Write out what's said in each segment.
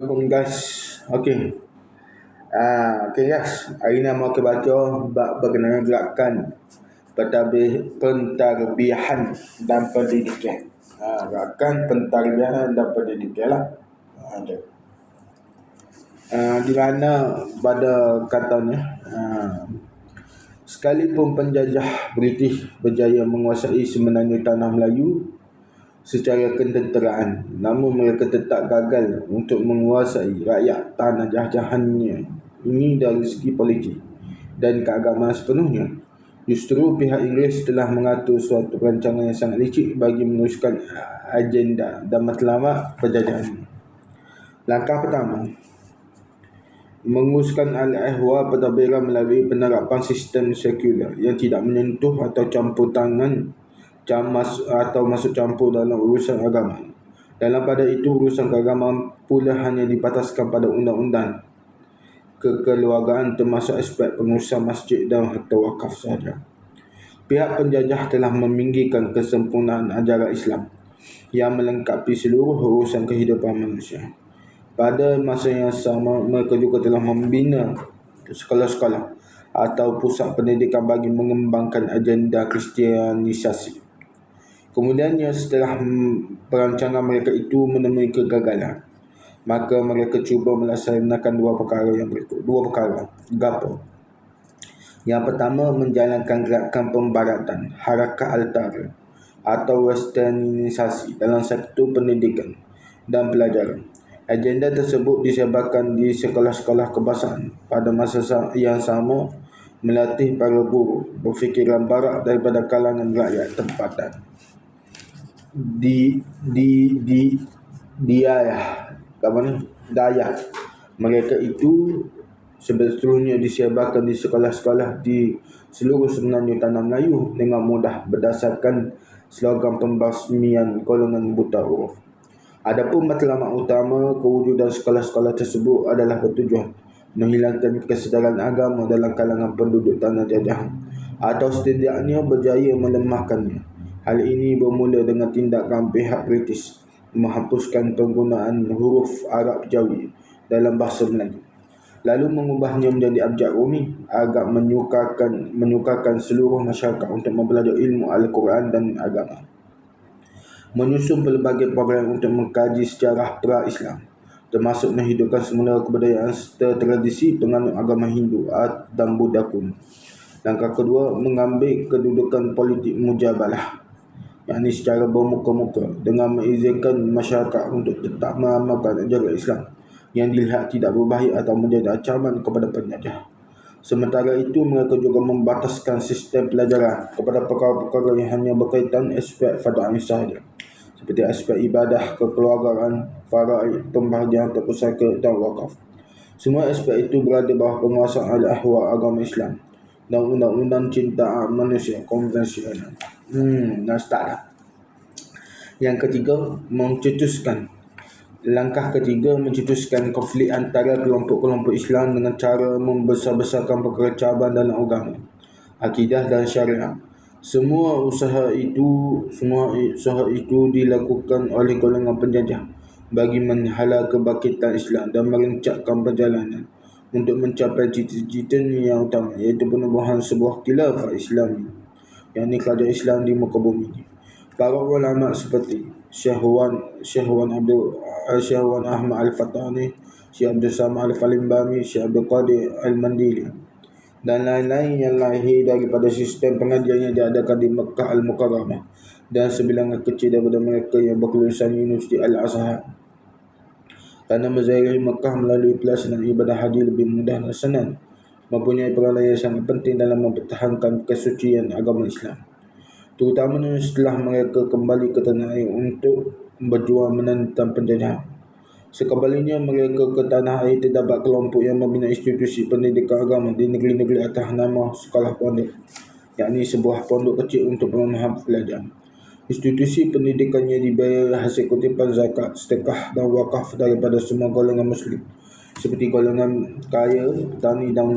Assalamualaikum guys. Okey. Ah, okey guys. Hari ni mau kita baca bab berkenaan gerakan pentadbir pentarbiyahan dan pendidikan. Ah, gerakan pentarbiyahan dan pendidikan lah. Ah, okay. ah, di mana pada katanya ah, sekalipun penjajah British berjaya menguasai semenanjung tanah Melayu secara ketenteraan namun mereka tetap gagal untuk menguasai rakyat tanah jajahannya ini dari segi politik dan keagamaan sepenuhnya. Justru pihak Inggeris telah mengatur suatu perancangan yang sangat licik bagi meneruskan agenda dan matlamat penjajahan. Langkah pertama menguruskan al-ihwa pentadbiran melalui penerapan sistem sekular yang tidak menyentuh atau campur tangan atau masuk campur dalam urusan agama. Dalam pada itu urusan keagamaan pula hanya dibataskan pada undang-undang kekeluargaan termasuk aspek pengurusan masjid dan harta wakaf sahaja. Pihak penjajah telah meminggirkan kesempurnaan ajaran Islam yang melengkapi seluruh urusan kehidupan manusia. Pada masa yang sama, mereka juga telah membina sekolah-sekolah atau pusat pendidikan bagi mengembangkan agenda kristianisasi. Kemudiannya setelah perancangan mereka itu menemui kegagalan, maka mereka cuba melaksanakan dua perkara yang berikut. Dua perkara. Gapo? Yang pertama, menjalankan gerakan pembaratan, harakat altar atau westernisasi dalam sektor pendidikan dan pelajaran. Agenda tersebut disebarkan di sekolah-sekolah kebangsaan pada masa yang sama melatih para guru berfikiran barat daripada kalangan rakyat tempatan di di di dia ya ni daya mereka itu sebetulnya disebarkan di sekolah-sekolah di seluruh semenanjung tanah Melayu dengan mudah berdasarkan slogan pembasmian golongan buta huruf. Adapun matlamat utama kewujudan sekolah-sekolah tersebut adalah bertujuan menghilangkan kesedaran agama dalam kalangan penduduk tanah jajahan atau setidaknya berjaya melemahkannya Hal ini bermula dengan tindakan pihak British menghapuskan penggunaan huruf Arab Jawi dalam bahasa Melayu. Lalu mengubahnya menjadi abjad Rumi agar menyukakan menyukakan seluruh masyarakat untuk mempelajari ilmu Al-Quran dan agama. Menyusun pelbagai program untuk mengkaji sejarah pra-Islam termasuk menghidupkan semula kebudayaan serta tradisi penganut agama Hindu dan Buddha kuno. Langkah kedua, mengambil kedudukan politik mujabalah yakni secara bermuka-muka dengan mengizinkan masyarakat untuk tetap mengamalkan ajaran Islam yang dilihat tidak berbahaya atau menjadi ancaman kepada penjajah. Sementara itu, mereka juga membataskan sistem pelajaran kepada perkara-perkara yang hanya berkaitan aspek fada'in sahaja seperti aspek ibadah, kekeluargaan, faraid, pembahagian terpusaka dan wakaf. Semua aspek itu berada bawah penguasaan al-ahwa agama Islam undang-undang cinta manusia konvensional. Hmm, dah start dah. Yang ketiga, mencetuskan. Langkah ketiga, mencetuskan konflik antara kelompok-kelompok Islam dengan cara membesar-besarkan perkara cabaran dalam agama, akidah dan syariat. Semua usaha itu semua usaha itu dilakukan oleh golongan penjajah bagi menghalau kebangkitan Islam dan merencatkan perjalanan untuk mencapai cita-cita yang utama iaitu penubuhan sebuah khilafah Islami yang ini kerajaan Islam di muka bumi ini. Para ulama seperti Syekh Wan Syekh Wan Abdul eh, Syekh Wan Ahmad Al-Fatani, Syekh Abdul Samad Al-Falimbami, Syekh Abdul Qadir Al-Mandili dan lain-lain yang lahir daripada sistem pengajian yang diadakan di Mekah Al-Mukarramah dan sebilangan kecil daripada mereka yang berkelulusan Universiti Al-Azhar. Kerana menzahiri Mekah melalui pelaksanaan ibadah haji lebih mudah dan senang mempunyai peranan yang sangat penting dalam mempertahankan kesucian agama Islam. Terutamanya setelah mereka kembali ke tanah air untuk berjuang menentang penjajahan. Sekembalinya mereka ke tanah air terdapat kelompok yang membina institusi pendidikan agama di negeri-negeri atas nama sekolah pondok yakni sebuah pondok kecil untuk pemahaman pelajar. Institusi pendidikannya dibayar hasil kutipan zakat, sedekah dan wakaf daripada semua golongan muslim seperti golongan kaya, petani dan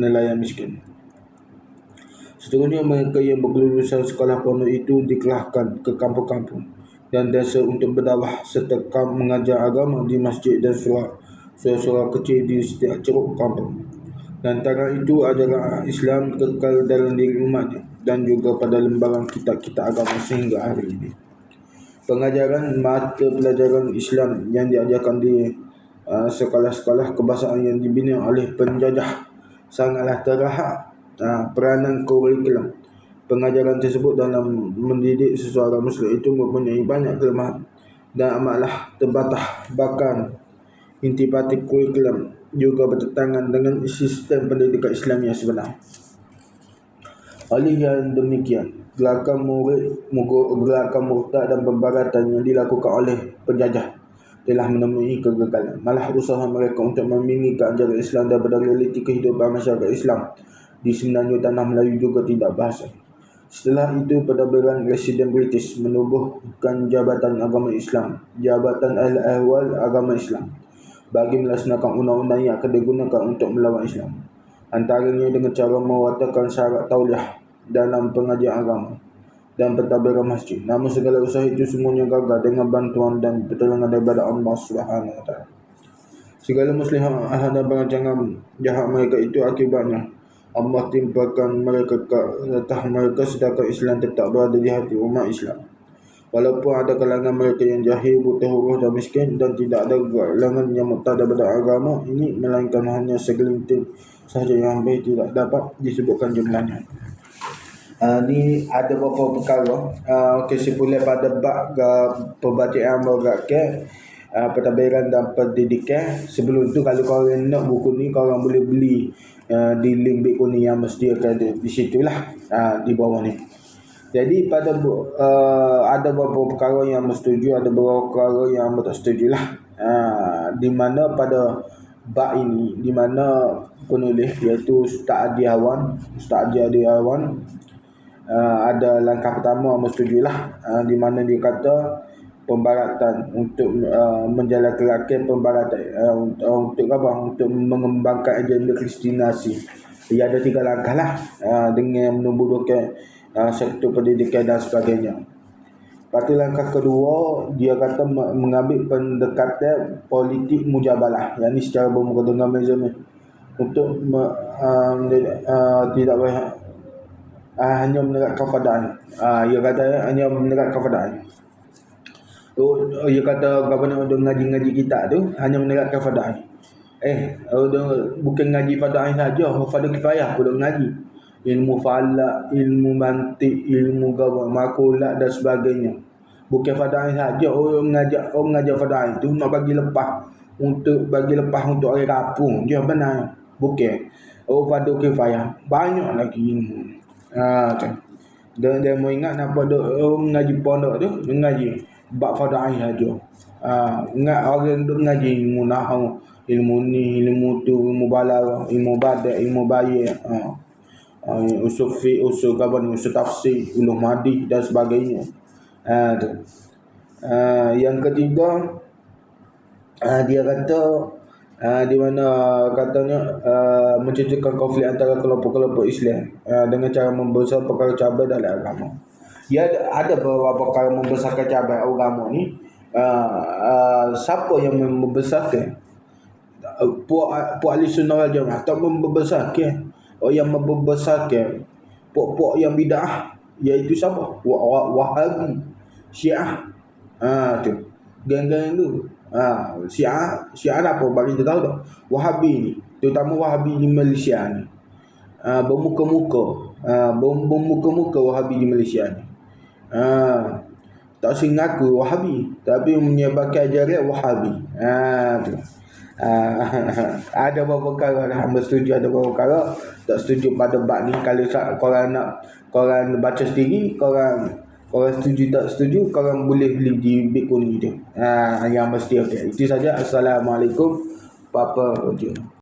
nelayan miskin. Seterusnya mereka yang berkelulusan sekolah pondok itu dikerahkan ke kampung-kampung dan desa untuk berdakwah serta mengajar agama di masjid dan surah surah-surah kecil di setiap ceruk kampung. Dan antara itu adalah Islam kekal dalam diri umatnya dan juga pada lembaran kitab-kitab agama sehingga hari ini. Pengajaran mata pelajaran Islam yang diajarkan di uh, sekolah-sekolah kebangsaan yang dibina oleh penjajah sangatlah terahak uh, peranan kurikulum pengajaran tersebut dalam mendidik seseorang muslim itu mempunyai banyak kelemahan dan amatlah terbatas bahkan intipati kurikulum juga bertentangan dengan sistem pendidikan Islam yang sebenar. Oleh yang demikian, gerakan murid, gerakan murtad dan pembaratan yang dilakukan oleh penjajah telah menemui kegagalan. Malah usaha mereka untuk meminggikan ajaran Islam daripada realiti kehidupan masyarakat Islam di semenanjung tanah Melayu juga tidak bahasa. Setelah itu, pentadbiran Presiden British menubuhkan Jabatan Agama Islam, Jabatan Al-Ahwal Agama Islam, bagi melaksanakan undang-undang yang akan digunakan untuk melawan Islam. Antaranya dengan cara mewatakan syarat tauliah dalam pengajian agama dan pentadbiran masjid. Namun segala usaha itu semuanya gagal dengan bantuan dan pertolongan daripada Allah Subhanahu Wa Taala. Segala muslim dan perancangan jahat mereka itu akibatnya Allah timpakan mereka ke mereka sedangkan Islam tetap berada di hati umat Islam. Walaupun ada kalangan mereka yang jahil, buta huruf dan miskin dan tidak ada kalangan yang murtad daripada agama ini melainkan hanya segelintir sahaja yang baik tidak dapat disebutkan jumlahnya. Uh, ni ada beberapa perkara? Uh, kesimpulan pada bab pembacaan bergakai uh, pentadbiran dan pendidikan. Sebelum tu kalau kau nak buku ni kau orang boleh beli uh, di link Bitcoin yang mesti ada di situ lah uh, di bawah ni jadi pada uh, ada beberapa perkara yang bersetuju ada beberapa perkara yang tak setuju lah. Uh, di mana pada bab ini di mana penulis iaitu Ustaz Adi Awan Ustaz Adi Awan uh, ada langkah pertama bersetuju lah. Uh, di mana dia kata pembaratan untuk uh, menjalankan rakyat pembaratan uh, untuk apa? Untuk mengembangkan agenda kristinasi ia ada tiga langkah lah. Uh, dengan menubuhkan uh, sektor pendidikan dan sebagainya. Lepas langkah kedua dia kata mengambil pendekatan politik mujabalah. Yang ini secara bermuka dengan measurement untuk uh, uh, tidak banyak uh, hanya menerapkan fadaan uh, ia kata hanya menerapkan fadaan Oh, oh dia kata governor untuk ngaji-ngaji kita tu hanya menerapkan fardhu Eh, oh, bukan ngaji fardhu saja, fardhu kifayah pun ngaji. Ilmu falak, ilmu mantik, ilmu gawat, makulat dan sebagainya. Bukan fardhu saja, oh ngajak oh ngajak fardhu itu nak bagi lepas untuk bagi lepas untuk orang kampung. Dia benar. Bukan. Oh fardhu kifayah. Banyak lagi ilmu. Ha, macam. Dan dia mau ingat nak pada oh, ngaji pondok tu, ngaji bab fardhu saja. Ah, ingat orang duk ngaji ilmu nahwu, ilmu ni, ilmu tu, ilmu balaghah, ilmu bada, ilmu bayar. Ah. Ah, usul fi, usul kaban, usul tafsir, ulum hadis dan sebagainya. Tu. Ah, yang ketiga ah, dia kata ah, di mana katanya ah, mencucukkan konflik antara kelompok-kelompok Islam ah, dengan cara membesar perkara cabai dalam agama dia ada, beberapa perkara membesarkan cabai agama ni uh, uh, siapa yang membesarkan uh, puak puak ahli sunnah wal jamaah tak membesarkan yang membesarkan puak-puak yang bidah iaitu siapa? Wah wahabi syiah. Ha tu. Geng-geng tu. Ha syiah syiah apa? Bagi kita tahu tak? Wahabi ni terutama wahabi di Malaysia ni. Ha, bermuka-muka. Ha, bermuka-muka wahabi di Malaysia ni. Ha, tak ngaku Wahabi tapi menyebarkan ajaran Wahabi. Ha tu. Ha, ada beberapa perkara lah hamba setuju ada beberapa perkara tak setuju pada bab ni kalau korang nak korang baca sendiri korang korang setuju tak setuju korang boleh beli di Bitcoin tu. Ha yang mesti okey. Itu saja. Assalamualaikum. Roger.